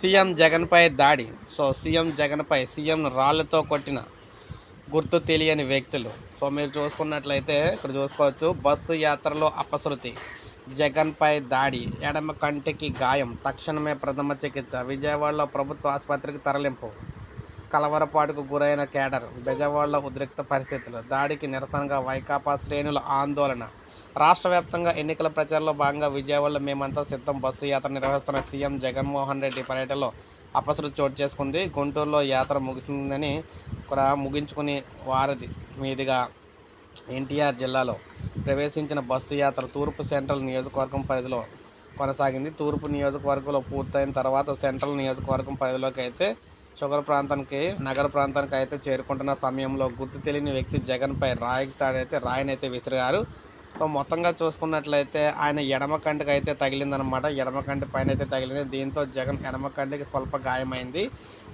CM జగన్పై దాడి. So CM జగన్పై సీఎం రాళ్ళతో కొట్టిన గుర్తు తెలియని వ్యక్తులు. సో మీరు చూసుకున్నట్లయితే ఇక్కడ చూసుకోవచ్చు బస్సు యాత్రలో అపశృతి జగన్పై దాడి ఎడమ కంటికి గాయం తక్షణమే ప్రథమ చికిత్స విజయవాడలో ప్రభుత్వ ఆసుపత్రికి తరలింపు కలవరపాటుకు గురైన కేడర్ బెజవాడలో ఉద్రిక్త పరిస్థితులు దాడికి నిరసనగా వైకాపా శ్రేణుల ఆందోళన రాష్ట్ర వ్యాప్తంగా ఎన్నికల ప్రచారంలో భాగంగా విజయవాడలో మేమంతా సిద్ధం. బస్సు యాత్ర నిర్వహిస్తున్న సీఎం జగన్మోహన్ రెడ్డి పర్యటనలో అపశృతి చోటు చేసుకుంది. గుంటూరులో యాత్ర ముగిసిందని కూడా ముగించుకుని వారధి మీదుగా ఎన్టీఆర్ జిల్లాలో ప్రవేశించిన బస్సు యాత్ర తూర్పు సెంట్రల్ నియోజకవర్గం పరిధిలో కొనసాగింది. తూర్పు నియోజకవర్గంలో పూర్తయిన తర్వాత సెంట్రల్ నియోజకవర్గం పరిధిలోకి అయితే షుగర్ ప్రాంతానికి నగర ప్రాంతానికి అయితే చేరుకుంటున్న సమయంలో గుర్తు తెలియని వ్యక్తి జగన్పై రాయితాడైతే రాయినైతే విసిరారు. సో మొత్తంగా చూసుకున్నట్లయితే ఆయన ఎడమ కంటికి అయితే తగిలిందనమాట. ఎడమ కంటి పైన అయితే తగిలింది. దీంతో జగన్ ఎడమ కంటికి స్వల్ప గాయమైంది.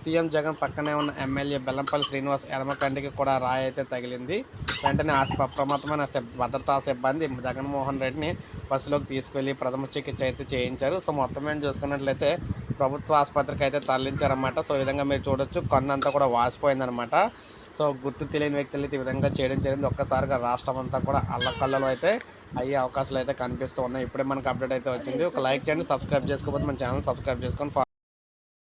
సీఎం జగన్ పక్కనే ఉన్న ఎమ్మెల్యే బెల్లంపల్లి శ్రీనివాస్ ఎడమ కంటికి కూడా రాయి అయితే తగిలింది. వెంటనే అప్రమత్తమైన భద్రతా సిబ్బంది జగన్మోహన్ రెడ్డిని బస్సులోకి తీసుకెళ్ళి ప్రథమ చికిత్స అయితే చేయించారు. సో మొత్తం మేము చూసుకున్నట్లయితే ప్రభుత్వ ఆసుపత్రికి అయితే తరలించారన్నమాట. సో ఈ విధంగా మీరు చూడొచ్చు. కన్ను అంతా కూడా వాసిపోయిందనమాట సో గుర్తు తెలియని వ్యక్తులు అయితే ఈ విధంగా చేయడం జరిగింది. ఒక్కసారిగా రాష్ట్రం అంతా కూడా అల్లకల్లలో అయితే అయ్యే అవకాశాలు అయితే కనిపిస్తూ ఉన్నాయి. ఇప్పుడే మనకు అప్డేట్ అయితే వచ్చింది. ఒక లైక్ చేయండి సబ్స్క్రైబ్ చేసుకోకపోతే మన ఛానల్ సబ్స్క్రైబ్ చేసుకొని